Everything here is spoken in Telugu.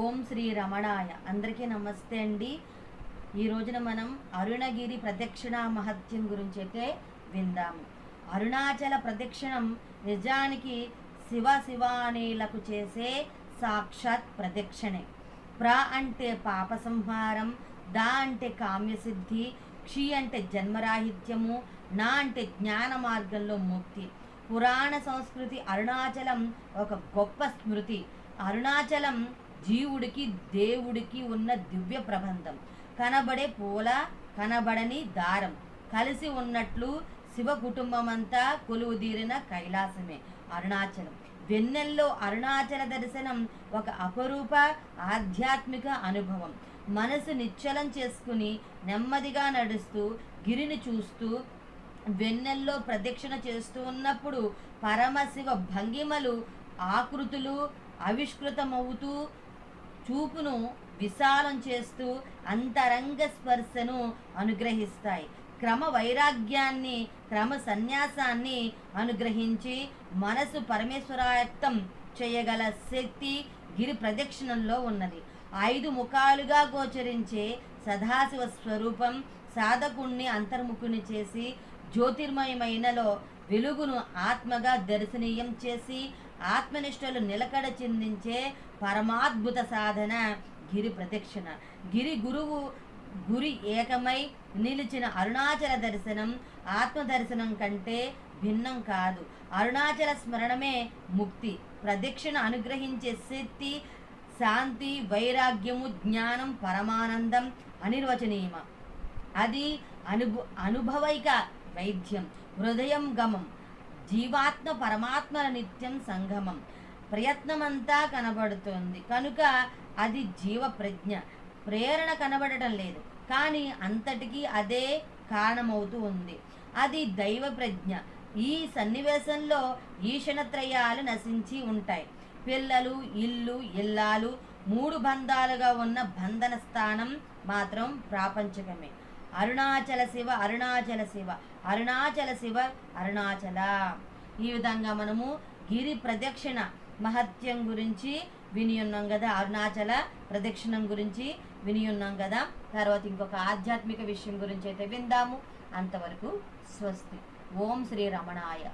ఓం శ్రీ రమణాయ. అందరికీ నమస్తే అండి. ఈ రోజున మనం అరుణగిరి ప్రదక్షిణ మహత్యం గురించి అయితే విందాము. అరుణాచల ప్రదక్షిణం నిజానికి శివ శివానీలకు చేసే సాక్షాత్ ప్రదక్షిణే. ప్ర అంటే పాప సంహారం దా అంటే కామ్యసిద్ధి క్షి అంటే జన్మరాహిత్యము నా అంటే జ్ఞాన మార్గంలో ముక్తి. పురాణ సంస్కృతి అరుణాచలం ఒక గొప్ప స్మృతి. అరుణాచలం జీవుడికి దేవుడికి ఉన్న దివ్య ప్రబంధం. కనబడే పూల కనబడని దారం. కలిసి ఉన్నట్లు శివ కుటుంబమంతా కొలువుదీరిన కైలాసమే అరుణాచలం. వెన్నెల్లో అరుణాచల దర్శనం ఒక అపరూప ఆధ్యాత్మిక అనుభవం. మనసు నిశ్చలం చేసుకుని నెమ్మదిగా నడుస్తూ గిరిని చూస్తూ వెన్నెల్లో ప్రదక్షిణ చేస్తూ ఉన్నప్పుడు పరమశివ భంగిమలు ఆకృతులు ఆవిష్కృతమవుతూ చూపును విశాలం చేస్తూ అంతరంగ స్పర్శను అనుగ్రహిస్తాయి. క్రమ వైరాగ్యాన్ని క్రమ సన్యాసాన్ని అనుగ్రహించి మనసు పరమేశ్వరాయత్తం చేయగల శక్తి గిరి ప్రదక్షిణంలో ఉన్నది. ఐదు ముఖాలుగా గోచరించే సదాశివ స్వరూపం సాధకుణ్ణి అంతర్ముఖుని చేసి జ్యోతిర్మయమైనలో వెలుగును ఆత్మగా దర్శనీయం చేసి ఆత్మనిష్టలు నిలకడ చెందించే పరమాద్భుత సాధన గిరి ప్రదక్షిణ. గిరి గురువు గురి ఏకమై నిలిచిన అరుణాచల దర్శనం ఆత్మ దర్శనం కంటే భిన్నం కాదు. అరుణాచల స్మరణమే ముక్తి. ప్రదక్షిణ అనుగ్రహించే శక్తి శాంతి వైరాగ్యము జ్ఞానం పరమానందం అనిర్వచనీయమ? అది అనుభ అనుభవైక వైద్యం. హృదయం గమం జీవాత్మ పరమాత్మల నిత్యం సంగమం. ప్రయత్నమంతా కనబడుతుంది. కనుక అది జీవ ప్రజ్ఞ ప్రేరణ కనబడటం లేదు. కానీ అంతటికీ అదే కారణమవుతూ ఉంది. అది దైవ ప్రజ్ఞ ఈ సన్నివేశంలో ఈషణత్రయాలు నశించి ఉంటాయి. పిల్లలు ఇల్లు ఇల్లాలు మూడు బంధాలుగా ఉన్న బంధన స్థానం మాత్రం ప్రాపంచకమే. అరుణాచల శివ అరుణాచల శివ అరుణాచల శివ అరుణాచల. ఈ విధంగా మనము గిరి ప్రదక్షిణ మహత్యం గురించి విని ఉన్నాం కదా అరుణాచల ప్రదక్షిణం గురించి విని ఉన్నాం కదా. తర్వాత ఇంకొక ఆధ్యాత్మిక విషయం గురించి అయితే విందాము. అంతవరకు స్వస్తి. ఓం శ్రీ రమణాయ.